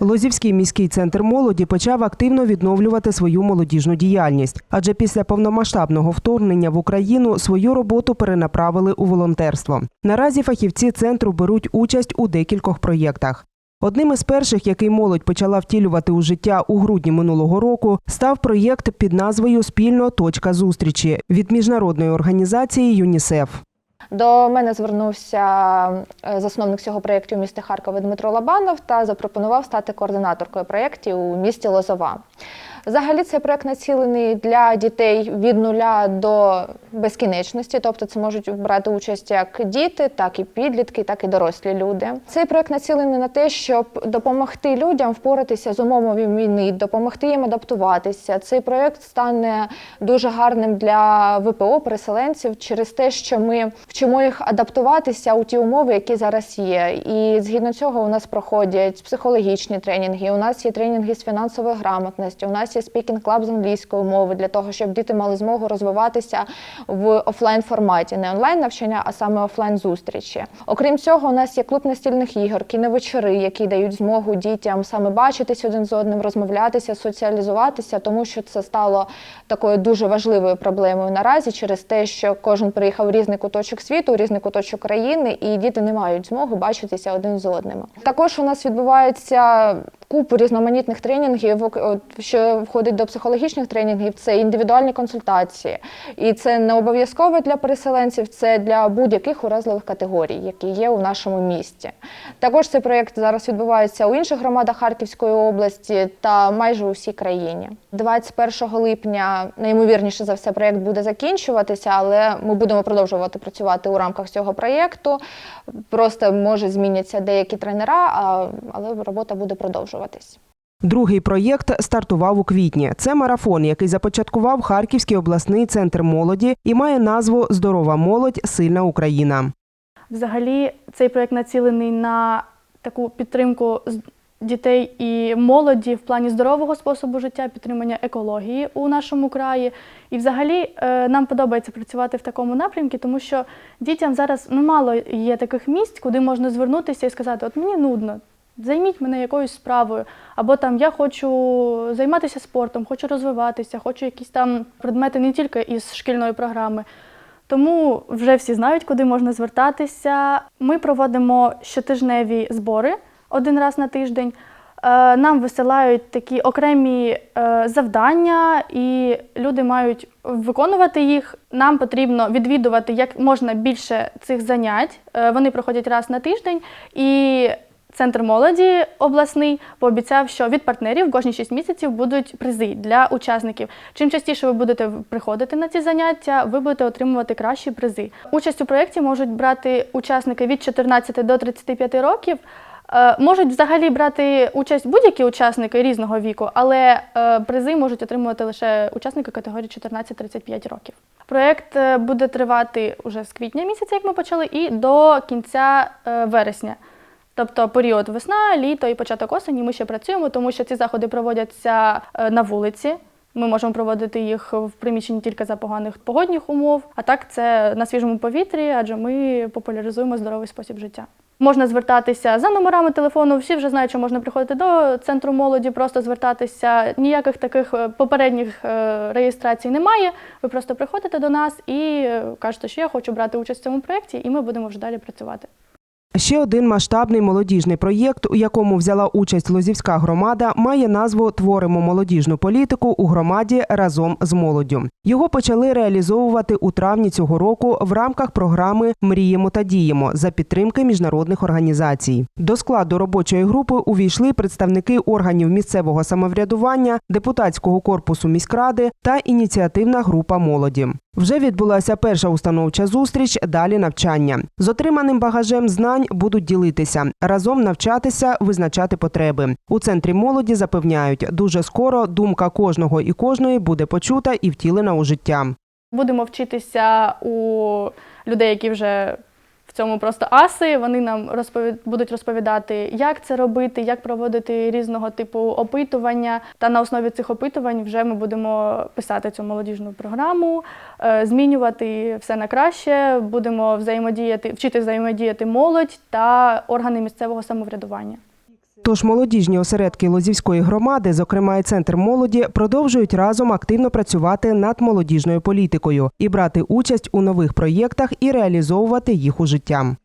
Лозівський міський центр молоді почав активно відновлювати свою молодіжну діяльність, адже після повномасштабного вторгнення в Україну свою роботу перенаправили у волонтерство. Наразі фахівці центру беруть участь у декількох проєктах. Одним із перших, який молодь почала втілювати у життя у грудні минулого року, став проєкт під назвою Спільно точка зустрічі від міжнародної організації ЮНІСЕФ. До мене звернувся е, засновник цього проєкту міста Харкова Дмитро Лабанов та запропонував стати координаторкою проєктів у місті Лозова. Взагалі, цей проєкт націлений для дітей від нуля до безкінечності, тобто це можуть брати участь як діти, так і підлітки, так і дорослі люди. Цей проєкт націлений на те, щоб допомогти людям впоратися з умовами війни, допомогти їм адаптуватися. Цей проєкт стане дуже гарним для ВПО переселенців через те, що ми вчимо їх адаптуватися у ті умови, які зараз є. І згідно цього у нас проходять психологічні тренінги. У нас є тренінги з фінансової грамотності. У нас є спікінг клаб з англійської мови для того, щоб діти мали змогу розвиватися в офлайн форматі, не онлайн навчання, а саме офлайн зустрічі. Окрім цього, у нас є клуб настільних ігор, кіновечори, які дають змогу дітям саме бачитись один з одним, розмовлятися, соціалізуватися, тому що це стало такою дуже важливою проблемою наразі через те, що кожен приїхав в різний куточок світу, у різний куточок країни, і діти не мають змоги бачитися один з одним. Також у нас відбувається купу різноманітних тренінгів, що входить до психологічних тренінгів, це індивідуальні консультації. І це не обов'язково для переселенців, це для будь-яких уразливих категорій, які є у нашому місті. Також цей проєкт зараз відбувається у інших громадах Харківської області та майже у всій країні. 21 липня, найімовірніше за все, проєкт буде закінчуватися, але ми будемо продовжувати працювати у рамках цього проєкту. Просто може зміняться деякі тренера, але робота буде продовжуватись. Другий проєкт стартував у квітні. Це марафон, який започаткував Харківський обласний центр молоді і має назву Здорова молодь, сильна Україна. Взагалі, цей проєкт націлений на таку підтримку дітей і молоді в плані здорового способу життя, підтримання екології у нашому краї. І взагалі е, нам подобається працювати в такому напрямку, тому що дітям зараз ну, мало є таких місць, куди можна звернутися і сказати, от мені нудно. Займіть мене якоюсь справою, або там я хочу займатися спортом, хочу розвиватися, хочу якісь там предмети не тільки із шкільної програми. Тому вже всі знають, куди можна звертатися. Ми проводимо щотижневі збори один раз на тиждень. Е, Нам висилають такі окремі е, завдання, і люди мають виконувати їх. Нам потрібно відвідувати як можна більше цих занять. Е, Вони проходять раз на тиждень. І Центр молоді обласний пообіцяв, що від партнерів кожні 6 місяців будуть призи для учасників. Чим частіше ви будете приходити на ці заняття, ви будете отримувати кращі призи. Участь у проєкті можуть брати учасники від 14 до 35 років. Е, Можуть взагалі брати участь будь-які учасники різного віку, але е, призи можуть отримувати лише учасники категорії 14-35 років. Проєкт е, буде тривати уже з квітня місяця, як ми почали, і до кінця вересня. Тобто період весна, літо і початок осені ми ще працюємо, тому що ці заходи проводяться е, на вулиці. Ми можемо проводити їх в приміщенні тільки за поганих погодних умов. А так це на свіжому повітрі, адже ми популяризуємо здоровий спосіб життя. Можна звертатися за номерами телефону. Всі вже знають, що можна приходити до центру молоді, просто звертатися. Ніяких таких е, попередніх е, реєстрацій немає. Ви просто приходите до нас і кажете, що я хочу брати участь в цьому проєкті, і ми будемо вже далі працювати. Ще один масштабний молодіжний проєкт, у якому взяла участь Лозівська громада, має назву Творимо молодіжну політику у громаді разом з молоддю. Його почали реалізовувати у травні цього року в рамках програми Мріємо та діємо за підтримки міжнародних організацій. До складу робочої групи увійшли представники органів місцевого самоврядування, депутатського корпусу міськради та ініціативна група молоді. Вже відбулася перша установча зустріч, далі навчання. З отриманим багажем знань будуть ділитися, разом навчатися, визначати потреби. У центрі молоді запевняють, дуже скоро думка кожного і кожної буде почута і втілена у життя. Будемо вчитися у людей, які вже цьому просто аси. Вони нам розповід... будуть розповідати, як це робити, як проводити різного типу опитування. Та на основі цих опитувань вже ми будемо писати цю молодіжну програму, е, змінювати все на краще. Будемо взаємодіяти, вчити взаємодіяти молодь та органи місцевого самоврядування. Тож молодіжні осередки Лозівської громади, зокрема і центр молоді, продовжують разом активно працювати над молодіжною політикою і брати участь у нових проєктах і реалізовувати їх у життя.